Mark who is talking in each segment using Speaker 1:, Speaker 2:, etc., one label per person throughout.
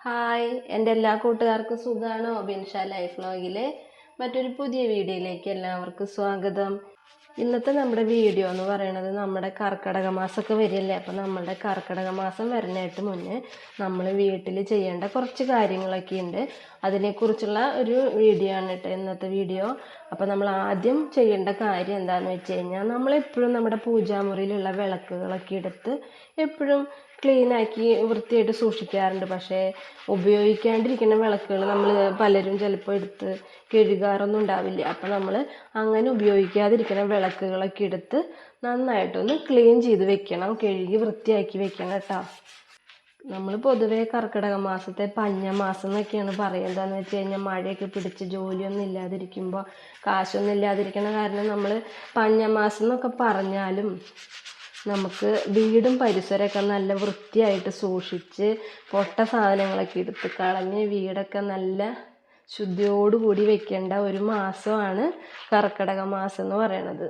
Speaker 1: Hi എന്റെ എല്ലാ കൂട്ടുകാർക്കും സുഖമാണോ ബിൻഷ ലൈഫ് വ്ലോഗിലെ മറ്റൊരു പുതിയ വീഡിയോയിലേക്ക് എല്ലാവർക്കും സ്വാഗതം. ഇന്നത്തെ നമ്മുടെ വീഡിയോ എന്ന് പറയുന്നത് നമ്മുടെ കർക്കിടക മാസമൊക്കെ വരില്ലേ അപ്പോൾ നമ്മളുടെ കർക്കിടക മാസം വരുന്നതായിട്ട് മുന്നേ നമ്മൾ വീട്ടിൽ ചെയ്യേണ്ട കുറച്ച് കാര്യങ്ങളൊക്കെ ഉണ്ട് അതിനെക്കുറിച്ചുള്ള ഒരു വീഡിയോ ആണ് കേട്ടോ ഇന്നത്തെ വീഡിയോ. അപ്പോൾ നമ്മൾ ആദ്യം ചെയ്യേണ്ട കാര്യം എന്താണെന്ന് വെച്ച് കഴിഞ്ഞാൽ നമ്മളെപ്പോഴും നമ്മുടെ പൂജാമുറിയിലുള്ള വിളക്കുകളൊക്കെ എടുത്ത് എപ്പോഴും ക്ലീനാക്കി വൃത്തിയായിട്ട് സൂക്ഷിക്കാറുണ്ട്. പക്ഷേ ഉപയോഗിക്കാണ്ടിരിക്കുന്ന വിളക്കുകൾ നമ്മൾ പലരും ചിലപ്പോൾ എടുത്ത് കഴുകാറൊന്നും ഉണ്ടാവില്ല. അപ്പോൾ നമ്മൾ അങ്ങനെ ഉപയോഗിക്കാതിരിക്കുന്ന വിളക്കുകളൊക്കെ എടുത്ത് നന്നായിട്ടൊന്ന് ക്ലീൻ ചെയ്ത് വെക്കണം കഴുകി വൃത്തിയാക്കി വെക്കണം കേട്ടോ. നമ്മൾ പൊതുവേ കർക്കിടക മാസത്തെ പഞ്ഞ മാസം എന്നൊക്കെയാണ് പറയുക എന്താണെന്ന് വെച്ച് കഴിഞ്ഞാൽ മഴയൊക്കെ പിടിച്ച് ജോലിയൊന്നും ഇല്ലാതിരിക്കുമ്പോൾ കാശൊന്നും ഇല്ലാതിരിക്കണ കാരണം നമ്മൾ പഞ്ഞ മാസം എന്നൊക്കെ പറഞ്ഞാലും നമുക്ക് വീടും പരിസരമൊക്കെ നല്ല വൃത്തിയായിട്ട് സൂക്ഷിച്ച് പൊട്ട സാധനങ്ങളൊക്കെ എടുത്ത് കളഞ്ഞ് വീടൊക്കെ നല്ല ശുദ്ധിയോടുകൂടി വെക്കേണ്ട ഒരു മാസമാണ് കർക്കിടക മാസം എന്ന് പറയണത്.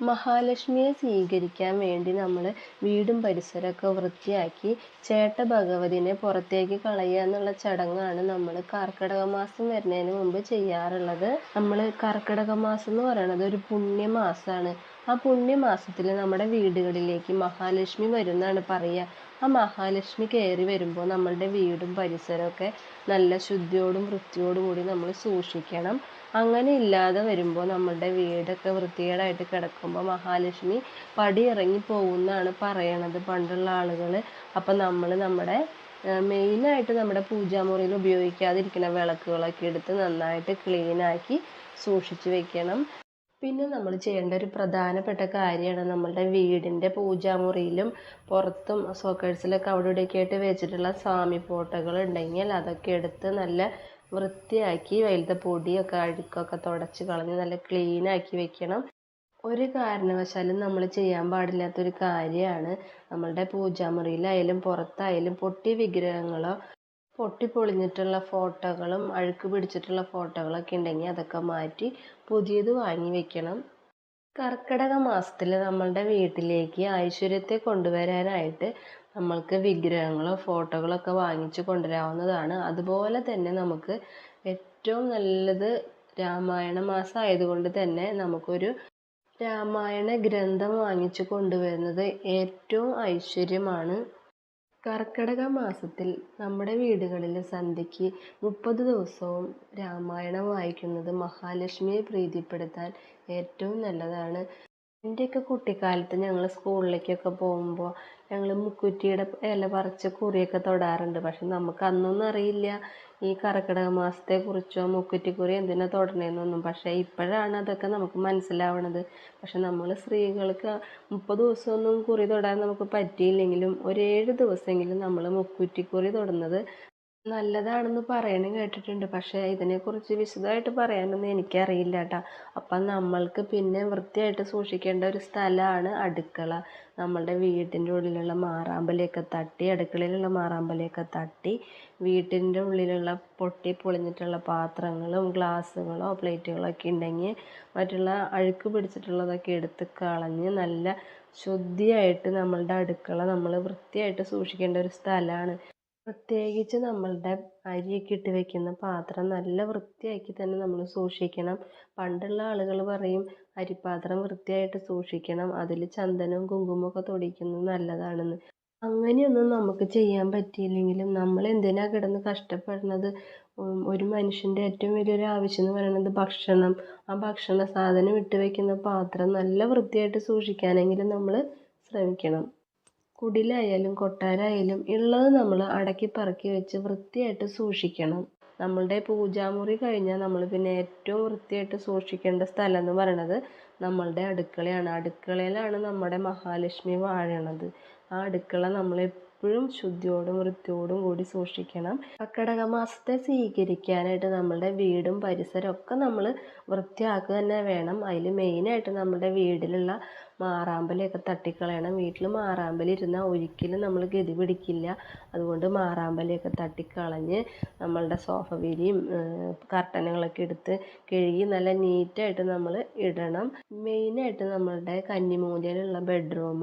Speaker 1: മഹാലക്ഷ്മിയെ സ്വീകരിക്കാൻ വേണ്ടി നമ്മൾ വീടും പരിസരമൊക്കെ വൃത്തിയാക്കി ചേട്ട ഭഗവതിനെ പുറത്തേക്ക് കളയുക എന്നുള്ള ചടങ്ങാണ് നമ്മൾ കർക്കിടക മാസം വരുന്നതിന് മുമ്പ് ചെയ്യാറുള്ളത്. നമ്മൾ കർക്കിടക മാസം എന്ന് പറയുന്നത് ഒരു പുണ്യമാസമാണ് ആ പുണ്യമാസത്തിൽ നമ്മുടെ വീടുകളിലേക്ക് മഹാലക്ഷ്മി വരുന്നാണ് പറയുക. ആ മഹാലക്ഷ്മി കയറി വരുമ്പോൾ നമ്മളുടെ വീടും പരിസരമൊക്കെ നല്ല ശുദ്ധിയോടും വൃത്തിയോടും കൂടി നമ്മൾ സൂക്ഷിക്കണം. അങ്ങനെ ഇല്ലാതെ വരുമ്പോൾ നമ്മളുടെ വീടൊക്കെ വൃത്തികേടായിട്ട് കിടക്കുമ്പോൾ മഹാലക്ഷ്മി പടി ഇറങ്ങി പോകുമെന്നാണ് പറയണത് പണ്ടുള്ള ആളുകൾ അപ്പം നമ്മൾ നമ്മുടെ മെയിനായിട്ട് നമ്മുടെ പൂജാമുറിയിൽ ഉപയോഗിക്കാതിരിക്കുന്ന വിളക്കുകളൊക്കെ എടുത്ത് നന്നായിട്ട് ക്ലീനാക്കി സൂക്ഷിച്ച് വെക്കണം. പിന്നെ നമ്മൾ ചെയ്യേണ്ട ഒരു പ്രധാനപ്പെട്ട കാര്യമാണ് നമ്മളുടെ വീടിന്റെ പൂജാമുറിയിലും പുറത്തും സോക്കേഴ്സിലൊക്കെ അവിടെ ഇവിടെയൊക്കെ ആയിട്ട് വെച്ചിട്ടുള്ള സ്വാമി ഫോട്ടോകൾ ഉണ്ടെങ്കിൽ അതൊക്കെ എടുത്ത് നല്ല വൃത്തിയാക്കി അതിലത്തെ പൊടിയൊക്കെ അഴുക്കൊക്കെ തുടച്ച് കളഞ്ഞ് നല്ല ക്ലീനാക്കി വെക്കണം. ഒരു കാരണവശാലും നമ്മൾ ചെയ്യാൻ പാടില്ലാത്തൊരു കാര്യമാണ് നമ്മളുടെ പൂജാമുറിയിലായാലും പുറത്തായാലും പൊട്ടിയ വിഗ്രഹങ്ങളോ പൊട്ടിപ്പൊളിഞ്ഞിട്ടുള്ള ഫോട്ടോകളും അഴുക്ക് പിടിച്ചിട്ടുള്ള ഫോട്ടോകളൊക്കെ ഉണ്ടെങ്കിൽ അതൊക്കെ മാറ്റി പുതിയത് വാങ്ങി വെക്കണം. കർക്കിടക മാസത്തിൽ നമ്മളുടെ വീട്ടിലേക്ക് ഐശ്വര്യത്തെ കൊണ്ടുവരാനായിട്ട് നമ്മൾക്ക് വിഗ്രഹങ്ങളോ ഫോട്ടോകളോ ഒക്കെ വാങ്ങിച്ചു കൊണ്ടുവരാവുന്നതാണ്. അതുപോലെ തന്നെ നമുക്ക് ഏറ്റവും നല്ലത് രാമായണ മാസം ആയതുകൊണ്ട് തന്നെ നമുക്കൊരു രാമായണ ഗ്രന്ഥം വാങ്ങിച്ചു കൊണ്ടുവരുന്നത് ഏറ്റവും ഐശ്വര്യമാണ്. കർക്കിടക മാസത്തിൽ നമ്മുടെ വീടുകളിൽ സന്ധ്യയ്ക്ക് മുപ്പത് ദിവസവും രാമായണം വായിക്കുന്നത് മഹാലക്ഷ്മിയെ പ്രീതിപ്പെടുത്താൻ ഏറ്റവും നല്ലതാണ്. എന്റെയൊക്കെ കുട്ടിക്കാലത്ത് ഞങ്ങൾ സ്കൂളിലേക്കൊക്കെ പോകുമ്പോൾ ഞങ്ങൾ മുക്കുറ്റിയുടെ ഇല പറിച്ച് കുറിയൊക്കെ തൊടാറുണ്ട്. പക്ഷെ നമുക്ക് അന്നൊന്നും അറിയില്ല ഈ കർക്കിടക മാസത്തെക്കുറിച്ചോ മുക്കുറ്റിക്കുറി എന്തിനാ തൊടണേന്നൊന്നും. പക്ഷേ ഇപ്പോഴാണ് അതൊക്കെ നമുക്ക് മനസ്സിലാവണത്. പക്ഷെ നമ്മൾ സ്ത്രീകൾക്ക് മുപ്പത് ദിവസമൊന്നും കുറി തൊടാൻ നമുക്ക് പറ്റിയില്ലെങ്കിലും ഒരു ഏഴ് ദിവസമെങ്കിലും നമ്മൾ മുക്കുറ്റിക്കുറി തൊടുന്നത് നല്ലതാണെന്ന് പറയണ കേട്ടിട്ടുണ്ട്. പക്ഷേ ഇതിനെക്കുറിച്ച് വിശദമായിട്ട് പറയാനൊന്നും എനിക്കറിയില്ല കേട്ടോ അപ്പം നമ്മൾക്ക് പിന്നെ വൃത്തിയായിട്ട് സൂക്ഷിക്കേണ്ട ഒരു സ്ഥലമാണ് അടുക്കള. നമ്മളുടെ വീട്ടിന്റെ ഉള്ളിലുള്ള മാറാമ്പലയൊക്കെ തട്ടി അടുക്കളയിലുള്ള മാറാമ്പലയൊക്കെ തട്ടി വീട്ടിന്റെ ഉള്ളിലുള്ള പൊട്ടി പൊളിഞ്ഞിട്ടുള്ള പാത്രങ്ങളും ഗ്ലാസ്സുകളോ പ്ലേറ്റുകളോ ഒക്കെ ഉണ്ടെങ്കിൽ മറ്റുള്ള അഴുക്ക് പിടിച്ചിട്ടുള്ളതൊക്കെ എടുത്ത് കളഞ്ഞ് നല്ല ശുദ്ധിയായിട്ട് നമ്മളുടെ അടുക്കള നമ്മൾ വൃത്തിയായിട്ട് സൂക്ഷിക്കേണ്ട ഒരു സ്ഥലമാണ് പ്രത്യേകിച്ച് നമ്മളുടെ അരിയൊക്കെ ഇട്ട് വെക്കുന്ന പാത്രം നല്ല വൃത്തിയാക്കി തന്നെ നമ്മൾ സൂക്ഷിക്കണം. പണ്ടുള്ള ആളുകൾ പറയും അരിപ്പാത്രം വൃത്തിയായിട്ട് സൂക്ഷിക്കണം അതിൽ ചന്ദനവും കുങ്കുമമൊക്കെ തൊടിക്കുന്നത് നല്ലതാണെന്ന്. അങ്ങനെയൊന്നും നമുക്ക് ചെയ്യാൻ പറ്റിയില്ലെങ്കിലും നമ്മൾ എന്തിനാ കിടന്ന് കഷ്ടപ്പെടുന്നത്? ഒരു മനുഷ്യന്റെ ഏറ്റവും വലിയൊരു ആവശ്യം എന്ന് പറയുന്നത് ഭക്ഷണം. ആ ഭക്ഷണ സാധനം ഇട്ട് വെക്കുന്ന പാത്രം നല്ല വൃത്തിയായിട്ട് സൂക്ഷിക്കാനെങ്കിലും നമ്മൾ ശ്രമിക്കണം. കുടിലായാലും കൊട്ടാരമായാലും ഉള്ളത് നമ്മൾ അടക്കി പറക്കി വെച്ച് വൃത്തിയായിട്ട് സൂക്ഷിക്കണം. നമ്മളുടെ പൂജാമുറി കഴിഞ്ഞാൽ നമ്മൾ പിന്നെ ഏറ്റവും വൃത്തിയായിട്ട് സൂക്ഷിക്കേണ്ട സ്ഥലം എന്ന് പറയുന്നത് നമ്മളുടെ അടുക്കളയാണ്. അടുക്കളയിലാണ് നമ്മുടെ മഹാലക്ഷ്മി വാഴണത് ആ അടുക്കള നമ്മൾ എപ്പോഴും ശുദ്ധിയോടും വൃത്തിയോടും കൂടി സൂക്ഷിക്കണം. കർക്കിടക മാസത്തെ സ്വീകരിക്കാനായിട്ട് നമ്മളുടെ വീടും പരിസരവും ഒക്കെ നമ്മൾ വൃത്തിയാക്കുക തന്നെ വേണം. അതിൽ മെയിനായിട്ട് നമ്മുടെ വീട്ടിലുള്ള മാറാമ്പലൊക്കെ തട്ടിക്കളയണം. വീട്ടിൽ മാറാമ്പൽ ഇരുന്നാൽ ഒരിക്കലും നമ്മൾ ഗതി പിടിക്കില്ല. അതുകൊണ്ട് മാറാമ്പലൊക്കെ തട്ടിക്കളഞ്ഞ് നമ്മളുടെ സോഫ വിരിയും കർട്ടനുകളൊക്കെ എടുത്ത് കഴുകി നല്ല നീറ്റായിട്ട് നമ്മൾ ഇടണം. മെയിനായിട്ട് നമ്മളുടെ കന്നിമൂലയിലുള്ള ബെഡ്റൂം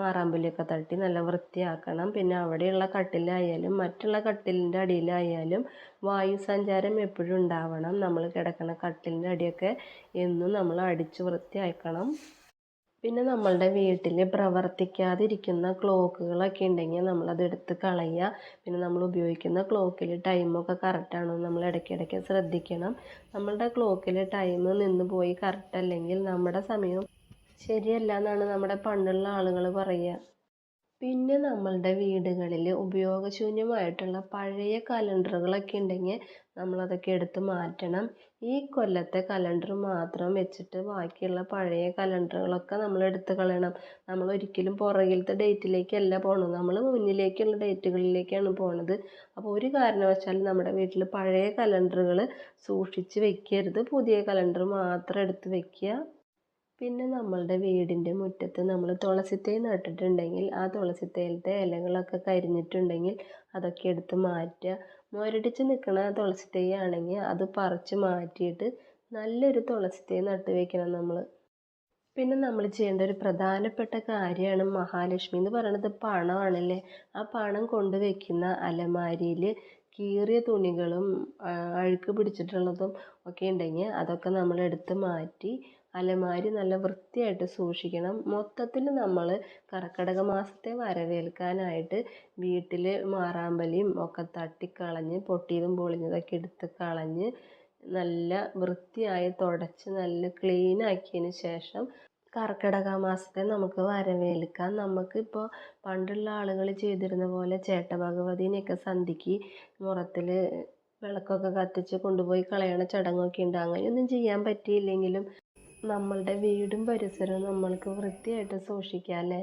Speaker 1: മാറാമ്പലിയൊക്കെ തട്ടി നല്ല വൃത്തിയാക്കണം. പിന്നെ അവിടെയുള്ള കട്ടിലായാലും മറ്റുള്ള കട്ടിലിന്റെ അടിയിലായാലും വായു സഞ്ചാരം എപ്പോഴും ഉണ്ടാവണം. നമ്മൾ കിടക്കുന്ന കട്ടിലിന്റെ അടിയൊക്കെ എന്നും നമ്മൾ അടിച്ച് വൃത്തിയാക്കണം. പിന്നെ നമ്മളുടെ വീട്ടിൽ പ്രവർത്തിക്കാതിരിക്കുന്ന ക്ലോക്കുകളൊക്കെ ഉണ്ടെങ്കിൽ നമ്മളത് എടുത്ത് കളയുക. പിന്നെ നമ്മൾ ഉപയോഗിക്കുന്ന ക്ലോക്കിൽ ടൈമൊക്കെ കറക്റ്റാണോ നമ്മൾ ഇടയ്ക്കിടയ്ക്ക് ശ്രദ്ധിക്കണം. നമ്മളുടെ ക്ലോക്കിൽ ടൈം നിന്ന് പോയി കറക്റ്റ് അല്ലെങ്കിൽ നമ്മുടെ സമയം ശരിയല്ല എന്നാണ് നമ്മുടെ പണ്ടുള്ള ആളുകൾ പറയുക. പിന്നെ നമ്മളുടെ വീടുകളിൽ ഉപയോഗശൂന്യമായിട്ടുള്ള പഴയ കലണ്ടറുകളൊക്കെ ഉണ്ടെങ്കിൽ നമ്മളതൊക്കെ എടുത്ത് മാറ്റണം. ഈ കൊല്ലത്തെ കലണ്ടർ മാത്രം വെച്ചിട്ട് ബാക്കിയുള്ള പഴയ കലണ്ടറുകളൊക്കെ നമ്മൾ എടുത്ത് കളയണം. നമ്മൾ ഒരിക്കലും പുറകിലത്തെ ഡേറ്റിലേക്കല്ല പോണത്. നമ്മൾ മുന്നിലേക്കുള്ള ഡേറ്റുകളിലേക്കാണ് പോണത്. അപ്പോൾ ഒരു കാരണവശാലും നമ്മുടെ വീട്ടിൽ പഴയ കലണ്ടറുകൾ സൂക്ഷിച്ച് വെക്കരുത്. പുതിയ കലണ്ടർ മാത്രം എടുത്ത് വെക്കുക. പിന്നെ നമ്മളുടെ വീടിന്റെ മുറ്റത്ത് നമ്മൾ തുളസിത്തൈ നട്ടിട്ടുണ്ടെങ്കിൽ ആ തുളസിത്തൈയിലത്തെ ഇലകളൊക്കെ കരിഞ്ഞിട്ടുണ്ടെങ്കിൽ അതൊക്കെ എടുത്ത് മാറ്റുക. മുരടിച്ച് നിൽക്കുന്ന തുളസിത്തൈ ആണെങ്കിൽ അത് പറിച്ച് മാറ്റിയിട്ട് നല്ലൊരു തുളസിത്തൈ നട്ട് വെക്കണം നമ്മൾ. പിന്നെ നമ്മൾ ചെയ്യേണ്ട ഒരു പ്രധാനപ്പെട്ട കാര്യമാണ് മഹാലക്ഷ്മി എന്ന് പറയുന്നത് പണമാണല്ലേ? ആ പണം കൊണ്ട് വയ്ക്കുന്ന അലമാരിയിൽ കീറിയ തുണികളും അഴുക്ക് പിടിച്ചിട്ടുള്ളതും ഒക്കെ ഉണ്ടെങ്കിൽ അതൊക്കെ നമ്മൾ എടുത്ത് മാറ്റി അലമാരി നല്ല വൃത്തിയായിട്ട് സൂക്ഷിക്കണം. മൊത്തത്തിൽ നമ്മൾ കർക്കിടക മാസത്തെ വരവേൽക്കാനായിട്ട് വീട്ടിൽ മാറാമ്പലിയും ഒക്കെ തട്ടിക്കളഞ്ഞ് പൊട്ടിയതും പൊളിഞ്ഞതൊക്കെ എടുത്ത് കളഞ്ഞ് നല്ല വൃത്തിയായി തുടച്ച് നല്ല ക്ലീൻ ആക്കിയതിന് ശേഷം കർക്കിടക മാസത്തെ നമുക്ക് വരവേൽക്കാം. നമുക്കിപ്പോൾ പണ്ടുള്ള ആളുകൾ ചെയ്തിരുന്ന പോലെ ചേട്ട ഭഗവതിനെയൊക്കെ സന്ധിക്ക് മുറത്തിൽ വിളക്കൊക്കെ കത്തിച്ച് കൊണ്ടുപോയി കളയണ ചടങ്ങൊക്കെ ഉണ്ട്. അങ്ങനെയൊന്നും ചെയ്യാൻ പറ്റിയില്ലെങ്കിലും നമ്മളുടെ വീടും പരിസരവും നമ്മൾക്ക് വൃത്തിയായിട്ട് സൂക്ഷിക്കാം അല്ലേ